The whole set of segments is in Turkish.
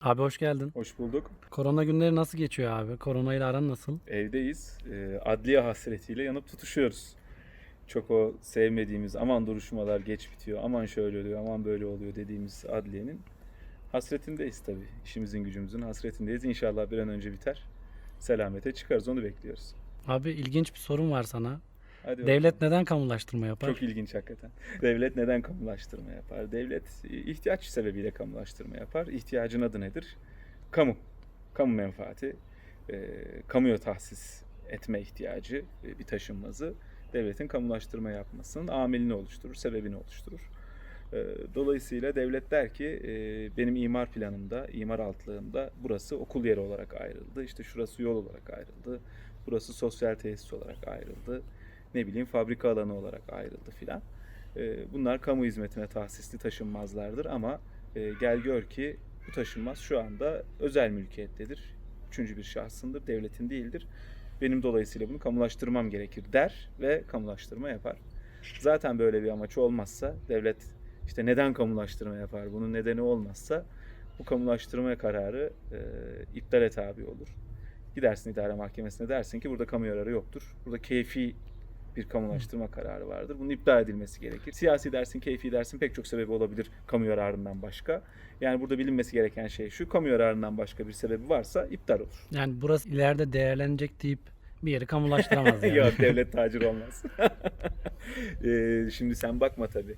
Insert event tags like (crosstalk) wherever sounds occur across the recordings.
Abi hoş geldin. Hoş bulduk. Korona günleri nasıl geçiyor abi? Korona ile aran nasıl? Evdeyiz. Ee, adliye hasretiyle yanıp tutuşuyoruz. Çok o sevmediğimiz aman duruşmalar geç bitiyor, aman şöyle oluyor, aman böyle oluyor dediğimiz adliyenin hasretindeyiz tabii. İşimizin gücümüzün hasretindeyiz. İnşallah bir an önce biter. Selamete çıkarız onu bekliyoruz. Abi ilginç bir sorum var sana. Hadi Devlet bakalım. neden kamulaştırma yapar? Çok ilginç hakikaten. Devlet neden kamulaştırma yapar? Devlet e, ihtiyaç sebebiyle kamulaştırma yapar. İhtiyacın adı nedir? Kamu. Kamu menfaati. E, kamuya tahsis etme ihtiyacı e, bir taşınmazı devletin kamulaştırma yapmasının amilini oluşturur, sebebini oluşturur. E, dolayısıyla devlet der ki e, benim imar planımda, imar altlığımda burası okul yeri olarak ayrıldı. İşte şurası yol olarak ayrıldı. Burası sosyal tesis olarak ayrıldı ne bileyim fabrika alanı olarak ayrıldı filan. E, Bunlar kamu hizmetine tahsisli taşınmazlardır ama e, gel gör ki bu taşınmaz şu anda özel mülkiyettedir. Üçüncü bir şahsındır, devletin değildir. Benim dolayısıyla bunu kamulaştırmam gerekir der ve kamulaştırma yapar. Zaten böyle bir amaç olmazsa devlet işte neden kamulaştırma yapar? Bunun nedeni olmazsa bu kamulaştırma kararı e, iptale tabi olur. Gidersin idare mahkemesine dersin ki burada kamu yararı yoktur. Burada keyfi bir kamulaştırma kararı vardır. Bunun iptal edilmesi gerekir. Siyasi dersin, keyfi dersin pek çok sebebi olabilir kamu yararından başka. Yani burada bilinmesi gereken şey şu, kamu yararından başka bir sebebi varsa iptal olur. Yani burası ileride değerlenecek deyip bir yeri kamulaştıramaz (laughs) yani. Yok devlet tacir olmaz. (laughs) Ee, şimdi sen bakma tabii.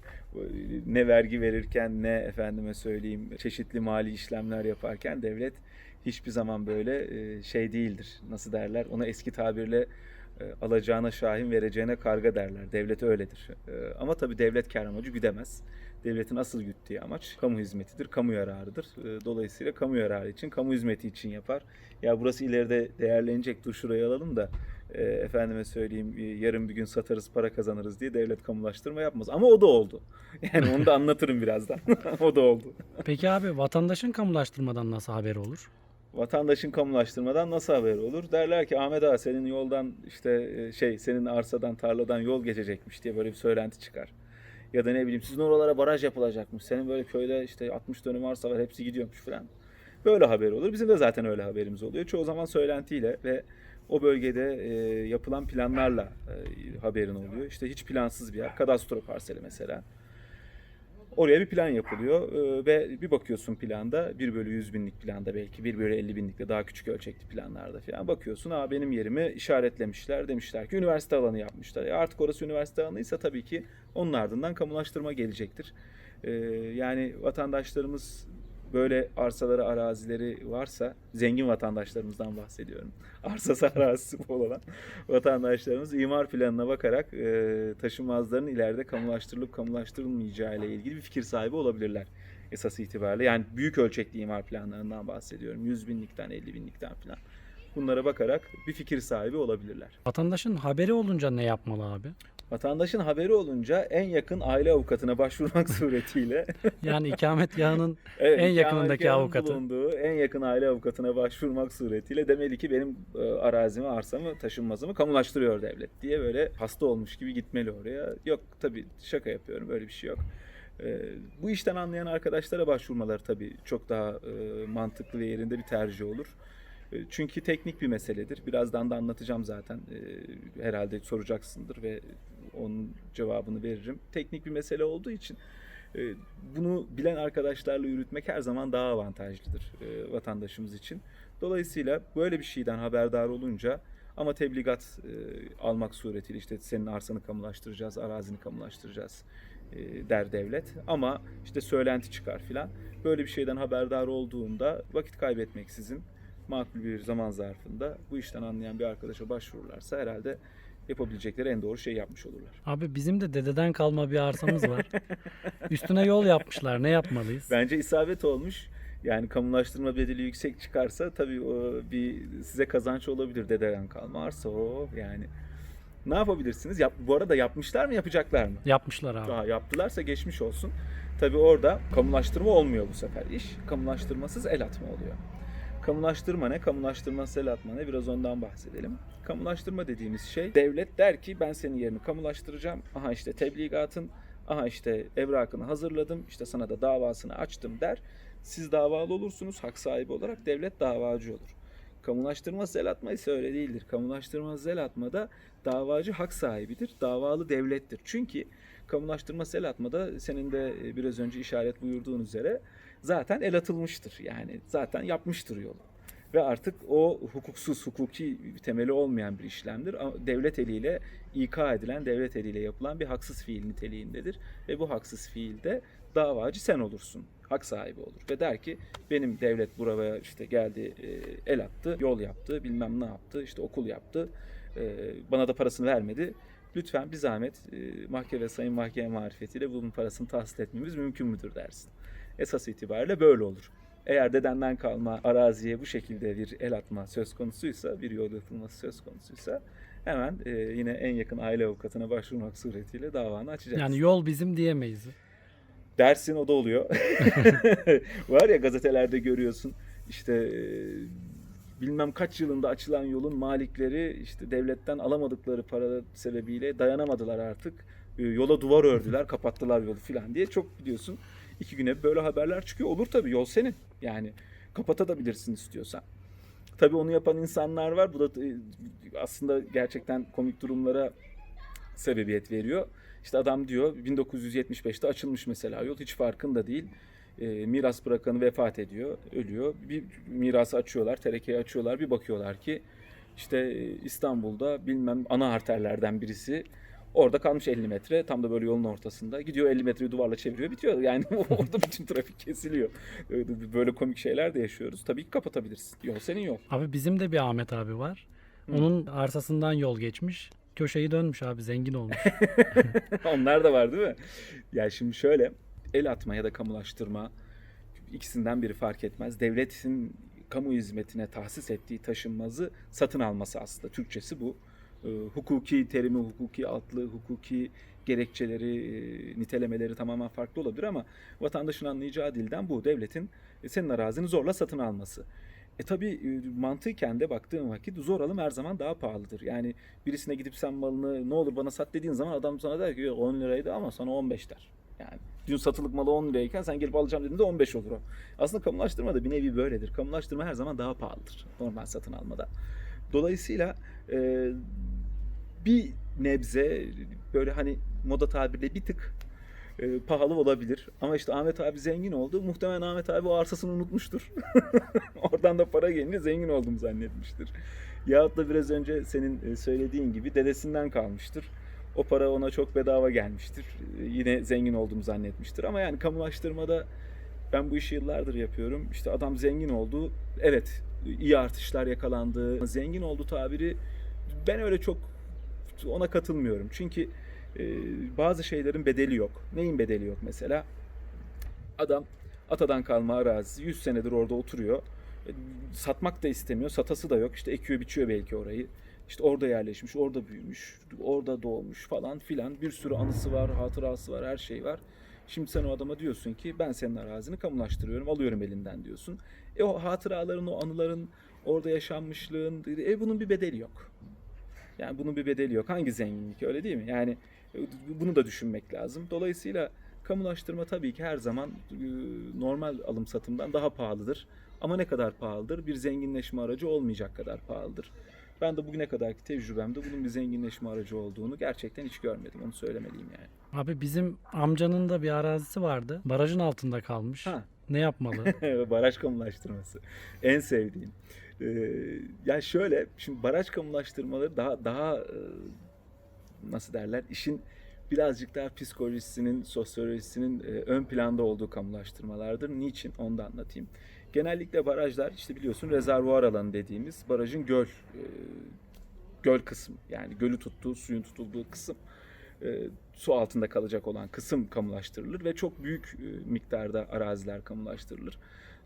Ne vergi verirken ne efendime söyleyeyim çeşitli mali işlemler yaparken devlet hiçbir zaman böyle e, şey değildir. Nasıl derler? Ona eski tabirle alacağına şahin vereceğine karga derler. Devlet öyledir. E, Ama tabii devlet kar amacı güdemez. Devletin asıl güttüğü amaç kamu hizmetidir, kamu yararıdır. E, Dolayısıyla kamu yararı için, kamu hizmeti için yapar. Ya burası ileride değerlenecek, dur şurayı alalım da e, efendime söyleyeyim e, yarın bir gün satarız para kazanırız diye devlet kamulaştırma yapmaz. Ama o da oldu. (laughs) Yani onu da anlatırım birazdan. (laughs) o da oldu. Peki abi vatandaşın kamulaştırmadan nasıl haberi olur? Vatandaşın kamulaştırmadan nasıl haber olur? Derler ki Ahmet ağa senin yoldan işte e, şey senin arsadan tarladan yol geçecekmiş diye böyle bir söylenti çıkar. Ya da ne bileyim sizin oralara baraj yapılacakmış. Senin böyle köyde işte 60 dönüm arsa var hepsi gidiyormuş falan. Böyle haber olur. Bizim de zaten öyle haberimiz oluyor. Çoğu zaman söylentiyle ve o bölgede e, yapılan planlarla e, haberin oluyor. İşte hiç plansız bir yer. Kadastro parseli mesela. Oraya bir plan yapılıyor ve bir bakıyorsun planda 1 bölü 100 binlik planda belki 1 bölü 50 binlikte daha küçük ölçekli planlarda falan bakıyorsun. Aa benim yerimi işaretlemişler demişler ki üniversite alanı yapmışlar. E artık orası üniversite alanıysa tabii ki onun ardından kamulaştırma gelecektir. Yani vatandaşlarımız böyle arsaları, arazileri varsa, zengin vatandaşlarımızdan bahsediyorum. (laughs) Arsası, arazisi bol olan vatandaşlarımız imar planına bakarak e, taşınmazların ileride kamulaştırılıp kamulaştırılmayacağı ile ilgili bir fikir sahibi olabilirler esas itibariyle. Yani büyük ölçekli imar planlarından bahsediyorum. 100 binlikten, 50 binlikten falan. Bunlara bakarak bir fikir sahibi olabilirler. Vatandaşın haberi olunca ne yapmalı abi? Vatandaşın haberi olunca en yakın aile avukatına başvurmak (laughs) suretiyle Yani ikamet yağının (laughs) Evet, En yakınındaki avukatı. bulunduğu en yakın aile avukatına başvurmak suretiyle demeli ki benim e, arazimi, arsamı, taşınmazımı kamulaştırıyor devlet diye böyle hasta olmuş gibi gitmeli oraya. Yok tabii şaka yapıyorum öyle bir şey yok. E, bu işten anlayan arkadaşlara başvurmaları tabii çok daha e, mantıklı ve yerinde bir tercih olur. E, Çünkü teknik bir meseledir. Birazdan da anlatacağım zaten. E, Herhalde soracaksındır ve onun cevabını veririm. Teknik bir mesele olduğu için e, bunu bilen arkadaşlarla yürütmek her zaman daha avantajlıdır vatandaşımız için. Dolayısıyla böyle bir şeyden haberdar olunca ama tebligat almak suretiyle işte senin arsanı kamulaştıracağız, arazini kamulaştıracağız der devlet. Ama işte söylenti çıkar filan. Böyle bir şeyden haberdar olduğunda vakit kaybetmeksizin makul bir zaman zarfında bu işten anlayan bir arkadaşa başvururlarsa herhalde yapabilecekleri en doğru şeyi yapmış olurlar. abi bizim de dededen kalma bir arsamız var. (laughs) Üstüne yol yapmışlar. Ne yapmalıyız? Bence isabet olmuş. Yani kamulaştırma bedeli yüksek çıkarsa tabii o bir size kazanç olabilir dededen kalma arsa o yani. Ne yapabilirsiniz? Yap, bu arada yapmışlar mı yapacaklar mı? Yapmışlar abi. Daha yaptılarsa geçmiş olsun. Tabii orada kamulaştırma olmuyor bu sefer iş. Kamulaştırmasız el atma oluyor. Kamulaştırma ne? Kamulaştırmasız el atma ne? Biraz ondan bahsedelim. Kamulaştırma dediğimiz şey devlet der ki ben senin yerini kamulaştıracağım. Aha işte tebligatın, aha işte evrakını hazırladım, işte sana da davasını açtım der. Siz davalı olursunuz hak sahibi olarak devlet davacı olur. Kamulaştırma zel atma ise öyle değildir. Kamulaştırma zel atmada davacı hak sahibidir. Davalı devlettir. Çünkü kamulaştırma sel atmada senin de e, biraz önce işaret buyurduğun üzere zaten el atılmıştır. Yani zaten yapmıştır yolu. Ve artık o hukuksuz, hukuki temeli olmayan bir işlemdir. Devlet eliyle ika edilen, devlet eliyle yapılan bir haksız fiil niteliğindedir. Ve bu haksız fiilde davacı sen olursun. Hak sahibi olur. Ve der ki benim devlet buraya işte geldi, e, el attı, yol yaptı, bilmem ne yaptı, işte okul yaptı. e, Bana da parasını vermedi. Lütfen bir zahmet e, mahkeme sayın mahkeme marifetiyle bunun parasını tahsil etmemiz mümkün müdür dersin. Esas itibariyle böyle olur. Eğer dedenden kalma araziye bu şekilde bir el atma söz konusuysa, bir yol yapılması söz konusuysa hemen e, yine en yakın aile avukatına başvurmak suretiyle davanı açacaksın. Yani yol bizim diyemeyiz. Dersin o da oluyor. (laughs) Var ya gazetelerde görüyorsun işte e, bilmem kaç yılında açılan yolun malikleri işte devletten alamadıkları para sebebiyle dayanamadılar artık. E, Yola duvar ördüler, kapattılar yolu filan diye çok biliyorsun. İki güne böyle haberler çıkıyor. Olur tabii yol senin. Yani kapatabilirsin istiyorsan. Tabii onu yapan insanlar var. Bu da e, aslında gerçekten komik durumlara sebebiyet veriyor. İşte adam diyor 1975'te açılmış mesela yol hiç farkında değil. E, miras bırakanı vefat ediyor, ölüyor. Bir mirası açıyorlar, terekeyi açıyorlar. Bir bakıyorlar ki işte e, İstanbul'da bilmem ana arterlerden birisi orada kalmış 50 metre. Tam da böyle yolun ortasında. Gidiyor 50 metreyi duvarla çeviriyor, bitiyor. Yani (laughs) orada bütün trafik kesiliyor. Böyle komik şeyler de yaşıyoruz. Tabii ki kapatabilirsin. Yol senin yol. Abi bizim de bir Ahmet abi var. Hı. Onun arsasından yol geçmiş. Köşeyi dönmüş abi zengin olmuş. (laughs) Onlar da var değil mi? Ya şimdi şöyle el atma ya da kamulaştırma ikisinden biri fark etmez. Devletin kamu hizmetine tahsis ettiği taşınmazı satın alması aslında. Türkçesi bu. Ee, hukuki terimi, hukuki altlığı, hukuki gerekçeleri, e, nitelemeleri tamamen farklı olabilir ama vatandaşın anlayacağı dilden bu. Devletin e, senin arazini zorla satın alması. E tabi e, mantıken de baktığın vakit zor alım her zaman daha pahalıdır. Yani birisine gidip sen malını ne olur bana sat dediğin zaman adam sana der ki "Yok, 10 liraydı ama sana 15 der. Yani dün satılık malı 10 lirayken sen gelip alacağım dediğinde 15 olur o. Aslında kamulaştırma da bir nevi böyledir. Kamulaştırma her zaman daha pahalıdır normal satın almada. Dolayısıyla e, bir nebze böyle hani moda tabirle bir tık e, pahalı olabilir. Ama işte Ahmet abi zengin oldu. Muhtemelen Ahmet abi o arsasını unutmuştur. (laughs) Oradan da para gelince zengin oldum zannetmiştir. Yahut da biraz önce senin e, söylediğin gibi dedesinden kalmıştır. O para ona çok bedava gelmiştir. E, Yine zengin oldum zannetmiştir. Ama yani kamulaştırmada ben bu işi yıllardır yapıyorum. İşte adam zengin oldu. Evet iyi artışlar yakalandı. Zengin oldu tabiri ben öyle çok ona katılmıyorum. Çünkü e, bazı şeylerin bedeli yok. Neyin bedeli yok mesela? Adam atadan kalma arazi 100 senedir orada oturuyor. E, Satmak da istemiyor. Satası da yok. İşte ekiyor biçiyor belki orayı. İşte orada yerleşmiş, orada büyümüş, orada doğmuş falan filan. Bir sürü anısı var, hatırası var, her şey var. Şimdi sen o adama diyorsun ki ben senin arazini kamulaştırıyorum, alıyorum elinden diyorsun. E o hatıraların, o anıların, orada yaşanmışlığın, e bunun bir bedeli yok. Yani bunun bir bedeli yok. Hangi zenginlik öyle değil mi? Yani e, bunu da düşünmek lazım. Dolayısıyla kamulaştırma tabii ki her zaman e, normal alım satımdan daha pahalıdır. Ama ne kadar pahalıdır? Bir zenginleşme aracı olmayacak kadar pahalıdır. Ben de bugüne kadarki tecrübemde bunun bir zenginleşme aracı olduğunu gerçekten hiç görmedim. Onu söylemeliyim yani. Abi bizim amcanın da bir arazisi vardı. Barajın altında kalmış. Ha. Ne yapmalı? (laughs) baraj kamulaştırması. En sevdiğim. Ee, ya şöyle, şimdi baraj kamulaştırmaları daha daha e, nasıl derler? işin birazcık daha psikolojisinin, sosyolojisinin e, ön planda olduğu kamulaştırmalardır. Niçin? Onu da anlatayım. Genellikle barajlar işte biliyorsun rezervuar alanı dediğimiz barajın göl e, göl kısmı yani gölü tuttuğu, suyun tutulduğu kısım e, su altında kalacak olan kısım kamulaştırılır ve çok büyük e, miktarda araziler kamulaştırılır.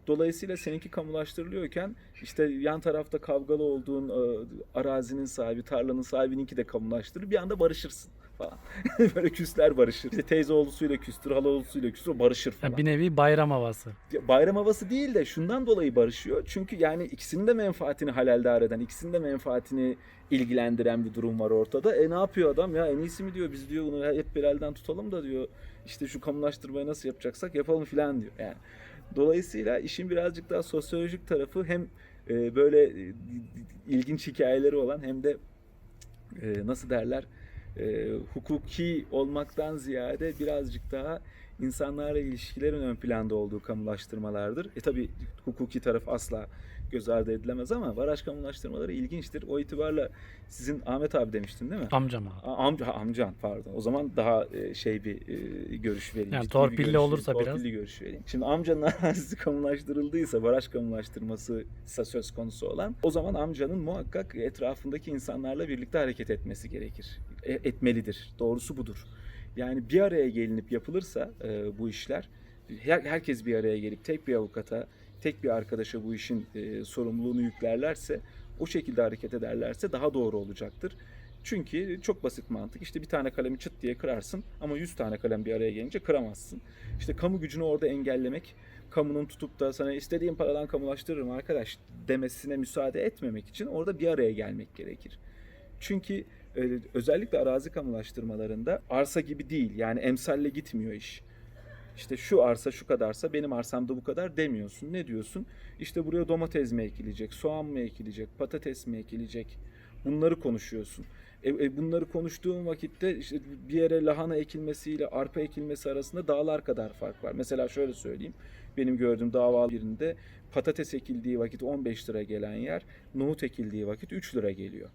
Dolayısıyla seninki kamulaştırılıyorken işte yan tarafta kavgalı olduğun e, arazinin sahibi, tarlanın sahibininki de kamulaştırır. Bir anda barışırsın falan. (laughs) Böyle küsler barışır. İşte teyze oğlusuyla küstür, hala oğlusuyla küstür, barışır falan. Yani bir nevi bayram havası. Bayram havası değil de şundan dolayı barışıyor. Çünkü yani ikisinin de menfaatini halaldar eden, ikisinin de menfaatini ilgilendiren bir durum var ortada. E ne yapıyor adam ya en iyisi mi diyor biz diyor bunu hep bir elden tutalım da diyor işte şu kamulaştırmayı nasıl yapacaksak yapalım filan diyor. Yani Dolayısıyla işin birazcık daha sosyolojik tarafı hem e, böyle e, ilginç hikayeleri olan hem de e, nasıl derler e, hukuki olmaktan ziyade birazcık daha insanlarla ilişkilerin ön planda olduğu kamulaştırmalardır. E tabi hukuki taraf asla göz ardı edilemez ama baraj kamulaştırmaları ilginçtir. O itibarla sizin Ahmet abi demiştin değil mi? Amcam abi. A- Amca, amcan pardon. O zaman daha e, şey bir e, görüş vereyim. Yani bir torpilli görüş olursa vereyim, biraz. Torpilli görüş vereyim. Şimdi amcanın (laughs) arazisi kamulaştırıldıysa, baraj kamulaştırması söz konusu olan o zaman amcanın muhakkak etrafındaki insanlarla birlikte hareket etmesi gerekir. E- etmelidir. Doğrusu budur. Yani bir araya gelinip yapılırsa e, bu işler her, herkes bir araya gelip tek bir avukata, tek bir arkadaşa bu işin e, sorumluluğunu yüklerlerse, o şekilde hareket ederlerse daha doğru olacaktır. Çünkü çok basit mantık. İşte bir tane kalemi çıt diye kırarsın ama 100 tane kalem bir araya gelince kıramazsın. İşte kamu gücünü orada engellemek, kamunun tutup da sana istediğin paradan kamulaştırırım arkadaş demesine müsaade etmemek için orada bir araya gelmek gerekir. Çünkü e, özellikle arazi kamulaştırmalarında arsa gibi değil. Yani emsalle gitmiyor iş. İşte şu arsa şu kadarsa benim arsamda bu kadar demiyorsun. Ne diyorsun? İşte buraya domates mi ekilecek, soğan mı ekilecek, patates mi ekilecek? Bunları konuşuyorsun. E, e, bunları konuştuğun vakitte işte bir yere lahana ekilmesiyle arpa ekilmesi arasında dağlar kadar fark var. Mesela şöyle söyleyeyim. Benim gördüğüm dava birinde patates ekildiği vakit 15 lira gelen yer nohut ekildiği vakit 3 lira geliyor.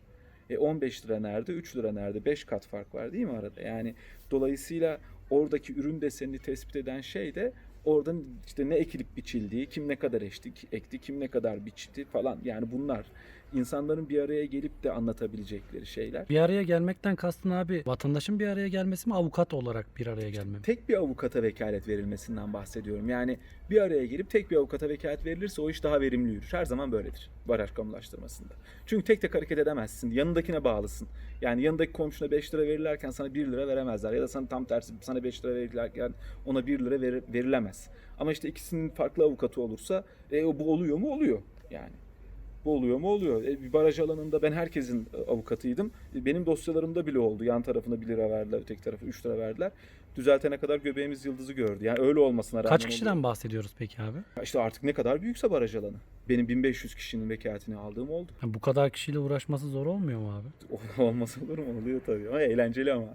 E 15 lira nerede, 3 lira nerede? 5 kat fark var değil mi arada? Yani dolayısıyla oradaki ürün desenini tespit eden şey de oradan işte ne ekilip biçildiği, kim ne kadar eşti, ekti, kim ne kadar biçti falan. Yani bunlar insanların bir araya gelip de anlatabilecekleri şeyler. Bir araya gelmekten kastın abi vatandaşın bir araya gelmesi mi avukat olarak bir araya gelme mi? Tek bir avukata vekalet verilmesinden bahsediyorum. Yani bir araya gelip tek bir avukata vekalet verilirse o iş daha verimli yürür. Her zaman böyledir baraj kamulaştırmasında. Çünkü tek tek hareket edemezsin. Yanındakine bağlısın. Yani yanındaki komşuna 5 lira verirlerken sana 1 lira veremezler. Ya da sana tam tersi sana 5 lira verirlerken ona 1 lira ver- verilemez. Ama işte ikisinin farklı avukatı olursa e, o- bu oluyor mu? Oluyor yani. Bu oluyor mu? Oluyor. E, bir baraj alanında ben herkesin e, avukatıydım. E, benim dosyalarımda bile oldu. Yan tarafına 1 lira verdiler, öteki tarafa 3 lira verdiler. Düzeltene kadar göbeğimiz yıldızı gördü. Yani öyle olmasına rağmen Kaç kişiden bahsediyoruz peki abi? Ya İşte artık ne kadar büyükse baraj alanı. Benim 1500 kişinin vekaletini aldığım oldu. Ha, Bu kadar kişiyle uğraşması zor olmuyor mu abi? (laughs) Olmasa olur mu? Oluyor tabii. Ama eğlenceli ama.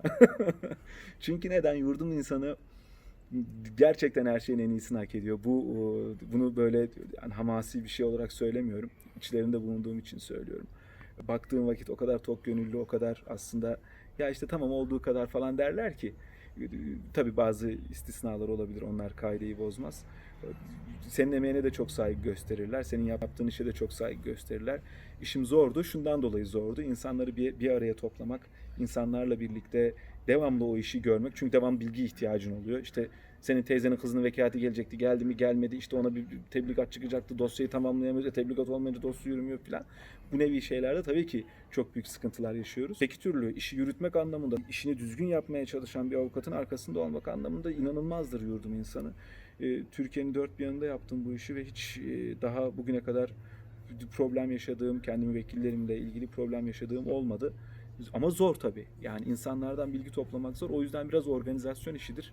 (laughs) Çünkü neden? Yurdun insanı gerçekten her şeyin en iyisini hak ediyor. Bu e, bunu böyle yani hamasi bir şey olarak söylemiyorum. İçlerinde bulunduğum için söylüyorum. Baktığım vakit o kadar tok gönüllü, o kadar aslında ya işte tamam olduğu kadar falan derler ki e, tabii bazı istisnalar olabilir. Onlar kaideyi bozmaz. Senin emeğine de çok saygı gösterirler. Senin yaptığın işe de çok saygı gösterirler. İşim zordu. Şundan dolayı zordu. İnsanları bir, bir araya toplamak, insanlarla birlikte devamlı o işi görmek. Çünkü devam bilgi ihtiyacın oluyor. İşte senin teyzenin kızının vekaleti gelecekti. Geldi mi gelmedi. İşte ona bir tebligat çıkacaktı. Dosyayı tamamlayamıyoruz. E, tebligat olmayınca dosya yürümüyor falan. Bu nevi şeylerde tabii ki çok büyük sıkıntılar yaşıyoruz. Peki türlü işi yürütmek anlamında, işini düzgün yapmaya çalışan bir avukatın arkasında olmak anlamında inanılmazdır yurdum insanı. E, Türkiye'nin dört bir yanında yaptım bu işi ve hiç e, daha bugüne kadar problem yaşadığım, kendimi vekillerimle ilgili problem yaşadığım olmadı. Ama zor tabii. Yani insanlardan bilgi toplamak zor. O yüzden biraz organizasyon işidir.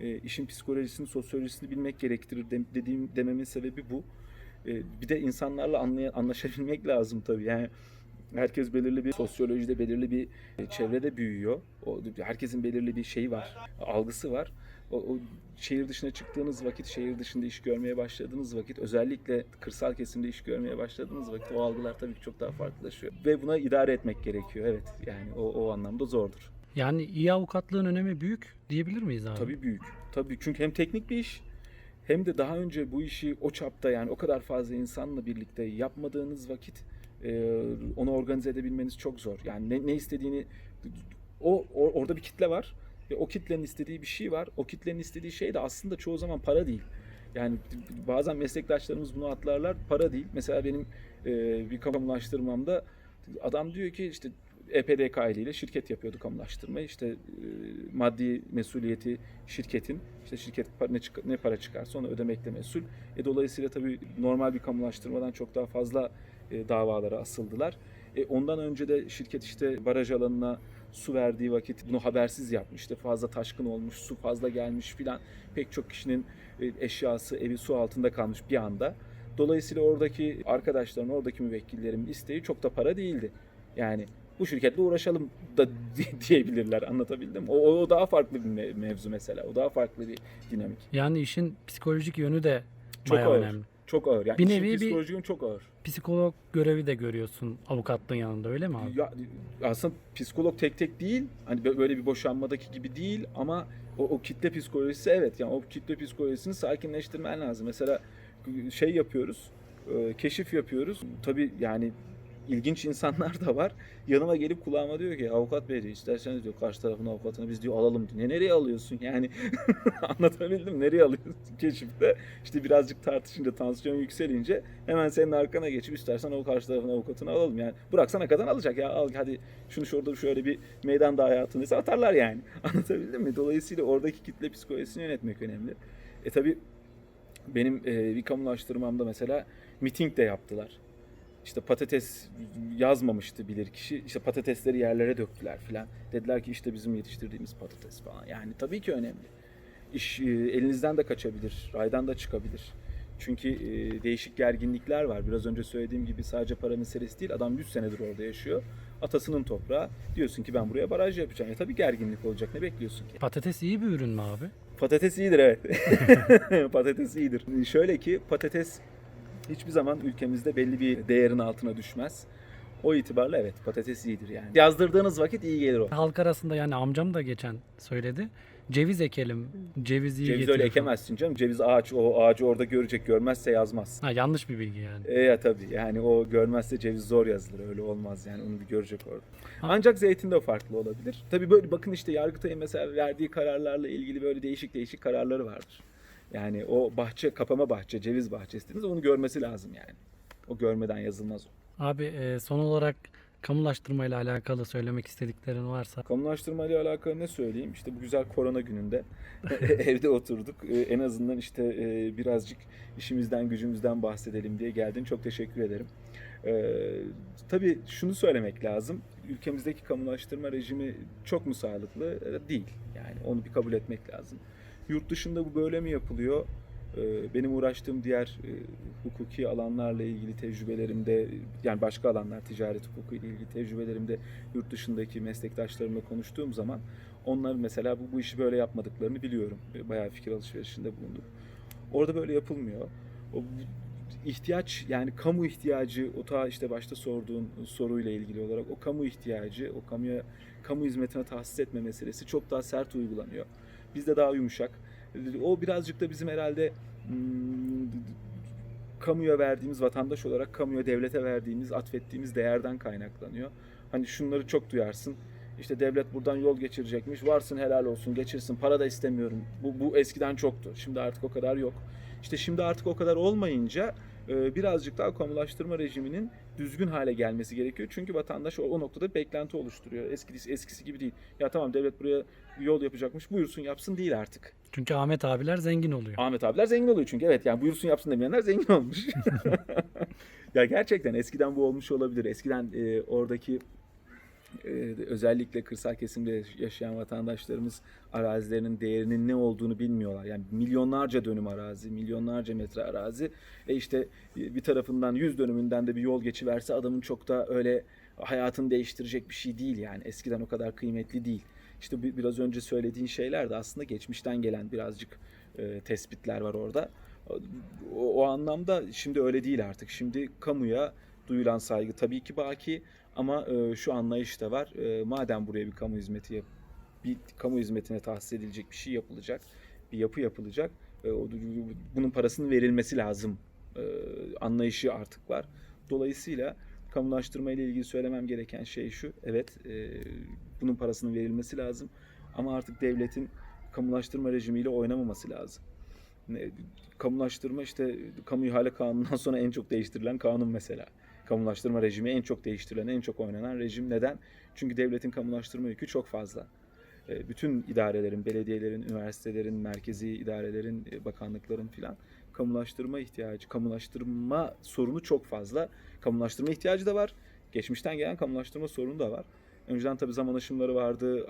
E, işin psikolojisini, sosyolojisini bilmek gerektirir de- dediğim dememin sebebi bu. E, bir de insanlarla anlay- anlaşabilmek lazım tabii. Yani herkes belirli bir sosyolojide belirli bir e, çevrede büyüyor. O herkesin belirli bir şeyi var, algısı var. O, o şehir dışına çıktığınız vakit, şehir dışında iş görmeye başladığınız vakit, özellikle kırsal kesimde iş görmeye başladığınız vakit o algılar tabii ki çok daha farklılaşıyor. Ve buna idare etmek gerekiyor. Evet, yani o, o anlamda zordur. Yani iyi avukatlığın önemi büyük diyebilir miyiz abi? Tabii büyük. Tabii çünkü hem teknik bir iş hem de daha önce bu işi o çapta yani o kadar fazla insanla birlikte yapmadığınız vakit e, onu organize edebilmeniz çok zor. Yani ne, ne istediğini o, o- orada bir kitle var ve o kitlenin istediği bir şey var. O kitlenin istediği şey de aslında çoğu zaman para değil. Yani bazen meslektaşlarımız bunu atlarlar. Para değil. Mesela benim e, bir kamulaştırmamda adam diyor ki işte EPDK ile şirket yapıyordu kamulaştırmayı. İşte e, maddi mesuliyeti şirketin, işte şirket ne, ne para çıkarsa onu ödemekle mesul. E, dolayısıyla tabii normal bir kamulaştırmadan çok daha fazla e, davalara asıldılar. E, ondan önce de şirket işte baraj alanına su verdiği vakit bunu habersiz yapmış. İşte fazla taşkın olmuş, su fazla gelmiş filan. Pek çok kişinin e, eşyası, evi su altında kalmış bir anda. Dolayısıyla oradaki arkadaşların, oradaki müvekkillerin isteği çok da para değildi. Yani bu şirketle uğraşalım da (laughs) di- diyebilirler. Anlatabildim? O, o daha farklı bir me- mevzu mesela. O daha farklı bir dinamik. Yani işin psikolojik yönü de Çok önemli. Çok ağır. Yani Bir nevi bir- psikolojik yönü çok ağır. Psikolog görevi de görüyorsun avukatlığın yanında öyle mi abi? Ya, aslında psikolog tek tek değil. Hani bö- böyle bir boşanmadaki gibi değil ama o, o kitle psikolojisi evet. Yani o kitle psikolojisini sakinleştirmen lazım. Mesela şey yapıyoruz. Keşif yapıyoruz. Tabii yani ilginç insanlar da var. Yanıma gelip kulağıma diyor ki avukat bey diyor isterseniz diyor karşı tarafın avukatını biz diyor alalım diyor. Ne nereye alıyorsun yani (laughs) anlatabildim nereye alıyorsun (laughs) keşifte işte birazcık tartışınca tansiyon yükselince hemen senin arkana geçip istersen o karşı tarafın avukatını alalım yani bıraksana kadın alacak ya al hadi şunu şurada şöyle bir meydan daha hayatını atarlar yani (laughs) anlatabildim mi? Dolayısıyla oradaki kitle psikolojisini yönetmek önemli. E tabi benim e, bir kamulaştırmamda mesela miting de yaptılar. İşte patates yazmamıştı bilir kişi. İşte patatesleri yerlere döktüler filan. Dediler ki işte bizim yetiştirdiğimiz patates falan. Yani tabii ki önemli. İş e, elinizden de kaçabilir, raydan da çıkabilir. Çünkü e, değişik gerginlikler var. Biraz önce söylediğim gibi sadece para meselesi değil. Adam 100 senedir orada yaşıyor. Atasının toprağı. Diyorsun ki ben buraya baraj yapacağım. Ya tabii gerginlik olacak. Ne bekliyorsun ki? Patates iyi bir ürün mü abi? Patates iyidir evet. (laughs) patates iyidir. Şöyle ki patates hiçbir zaman ülkemizde belli bir değerin altına düşmez. O itibarla evet patates iyidir yani. Yazdırdığınız vakit iyi gelir o. Halk arasında yani amcam da geçen söyledi. Ceviz ekelim. Ceviz iyi Ceviz öyle falan. ekemezsin canım. Ceviz ağaç o ağacı orada görecek görmezse yazmaz. Ha, yanlış bir bilgi yani. E ya tabii yani o görmezse ceviz zor yazılır öyle olmaz yani onu bir görecek orada. Ha. Ancak zeytin de farklı olabilir. Tabii böyle bakın işte Yargıtay'ın mesela verdiği kararlarla ilgili böyle değişik değişik kararları vardır. Yani o bahçe kapama bahçe ceviz bahçesi dediniz onu görmesi lazım yani. O görmeden yazılmaz o. Abi e, son olarak kamulaştırma ile alakalı söylemek istediklerin varsa. Kamulaştırma ile alakalı ne söyleyeyim? İşte bu güzel korona gününde (laughs) (laughs) evde oturduk. Ee, En azından işte e, birazcık işimizden gücümüzden bahsedelim diye geldin. Çok teşekkür ederim. Tabii şunu söylemek lazım. Ülkemizdeki kamulaştırma rejimi çok mu sağlıklı? Değil. Yani onu bir kabul etmek lazım. Yurt dışında bu böyle mi yapılıyor? Ee, Benim uğraştığım diğer e, hukuki alanlarla ilgili tecrübelerimde, yani başka alanlar, ticaret hukuku ile ilgili tecrübelerimde yurt dışındaki meslektaşlarımla konuştuğum zaman onlar mesela bu, bu işi böyle yapmadıklarını biliyorum. Bayağı fikir alışverişinde bulundum. Orada böyle yapılmıyor. O ihtiyaç yani kamu ihtiyacı o ta işte başta sorduğun soruyla ilgili olarak o kamu ihtiyacı, o kamuya kamu hizmetine tahsis etme meselesi çok daha sert uygulanıyor. Bizde daha yumuşak. O birazcık da bizim herhalde hmm, kamuya verdiğimiz vatandaş olarak kamuya devlete verdiğimiz atfettiğimiz değerden kaynaklanıyor. Hani şunları çok duyarsın. İşte devlet buradan yol geçirecekmiş. Varsın helal olsun geçirsin. Para da istemiyorum. Bu, bu eskiden çoktu. Şimdi artık o kadar yok. İşte şimdi artık o kadar olmayınca birazcık daha kamulaştırma rejiminin düzgün hale gelmesi gerekiyor. Çünkü vatandaş o, o noktada beklenti oluşturuyor. Eskisi, eskisi gibi değil. Ya tamam devlet buraya yol yapacakmış. Buyursun yapsın değil artık. Çünkü Ahmet abiler zengin oluyor. Ahmet abiler zengin oluyor çünkü. Evet yani buyursun yapsın demeyenler zengin olmuş. (laughs) (laughs) ya gerçekten eskiden bu olmuş olabilir. Eskiden e, oradaki e, özellikle kırsal kesimde yaşayan vatandaşlarımız arazilerinin değerinin ne olduğunu bilmiyorlar. Yani milyonlarca dönüm arazi, milyonlarca metre arazi ve işte bir tarafından 100 dönümünden de bir yol geçiverse adamın çok da öyle hayatını değiştirecek bir şey değil yani. Eskiden o kadar kıymetli değil. İşte bi- biraz önce söylediğin şeyler de aslında geçmişten gelen birazcık e, tespitler var orada. O, o anlamda şimdi öyle değil artık. Şimdi kamuya duyulan saygı tabii ki baki ama e, şu anlayış da var. E, madem buraya bir kamu hizmeti yap, bir kamu hizmetine tahsis edilecek bir şey yapılacak, bir yapı yapılacak. e, o, bunun parasının verilmesi lazım e, anlayışı artık var. Dolayısıyla kamulaştırma ile ilgili söylemem gereken şey şu. Evet, e, bunun parasının verilmesi lazım. Ama artık devletin kamulaştırma rejimiyle oynamaması lazım. Kamulaştırma işte kamu ihale kanunundan sonra en çok değiştirilen kanun mesela. Kamulaştırma rejimi en çok değiştirilen, en çok oynanan rejim. Neden? Çünkü devletin kamulaştırma yükü çok fazla. E, Bütün idarelerin, belediyelerin, üniversitelerin, merkezi idarelerin, e, bakanlıkların filan kamulaştırma ihtiyacı, kamulaştırma sorunu çok fazla. Kamulaştırma ihtiyacı da var. Geçmişten gelen kamulaştırma sorunu da var. Önceden tabii zaman aşımları vardı.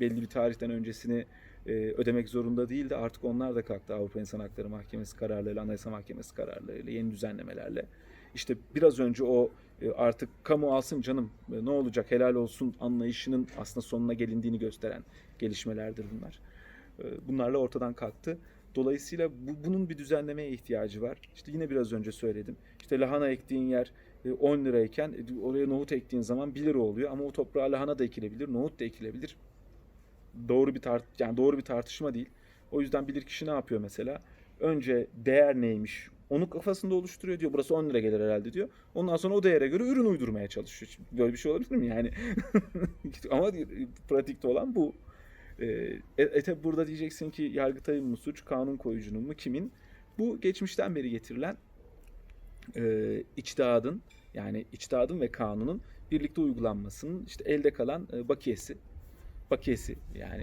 Belli bir tarihten öncesini e, ödemek zorunda değildi. Artık onlar da kalktı Avrupa İnsan Hakları Mahkemesi kararlarıyla, Anayasa Mahkemesi kararlarıyla, yeni düzenlemelerle. İşte biraz önce o e, artık kamu alsın canım e, ne olacak helal olsun anlayışının aslında sonuna gelindiğini gösteren gelişmelerdir bunlar. E, Bunlarla ortadan kalktı. Dolayısıyla bu, bunun bir düzenlemeye ihtiyacı var. İşte yine biraz önce söyledim. İşte lahana ektiğin yer e, 10 lirayken oraya nohut ektiğin zaman 1 lira oluyor ama o toprağa lahana da ekilebilir, nohut da ekilebilir. Doğru bir tart yani doğru bir tartışma değil. O yüzden bilir kişi ne yapıyor mesela? Önce değer neymiş? Onu kafasında oluşturuyor diyor. Burası 10 lira gelir herhalde diyor. Ondan sonra o değere göre ürün uydurmaya çalışıyor. Şimdi Böyle bir şey olabilir mi yani? (laughs) Ama pratikte olan bu. Ee, e, e tabi burada diyeceksin ki Yargıtay'ın mı suç, kanun koyucunun mu, kimin? Bu geçmişten beri getirilen e, içtihadın yani içtihadın ve kanunun birlikte uygulanmasının işte elde kalan e, bakiyesi. Bakiyesi yani.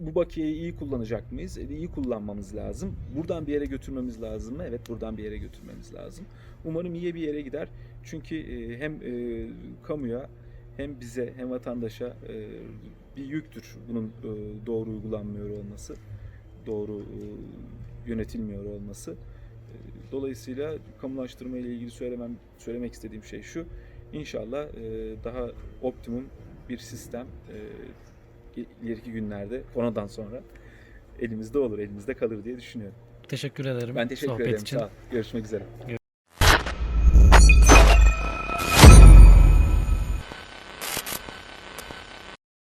Bu bakiyeyi iyi kullanacak mıyız? E, iyi kullanmamız lazım. Buradan bir yere götürmemiz lazım mı? Evet buradan bir yere götürmemiz lazım. Umarım iyi bir yere gider. Çünkü e, hem e, kamuya hem bize hem vatandaşa e, bir yüktür bunun e, doğru uygulanmıyor olması, doğru e, yönetilmiyor olması. E, Dolayısıyla kamulaştırma ile ilgili söylemem söylemek istediğim şey şu. İnşallah e, daha optimum bir sistem e, ileriki günlerde koronadan sonra elimizde olur, elimizde kalır diye düşünüyorum. Teşekkür ederim. Ben teşekkür sohbet ederim. için. Sağ ol. Görüşmek üzere.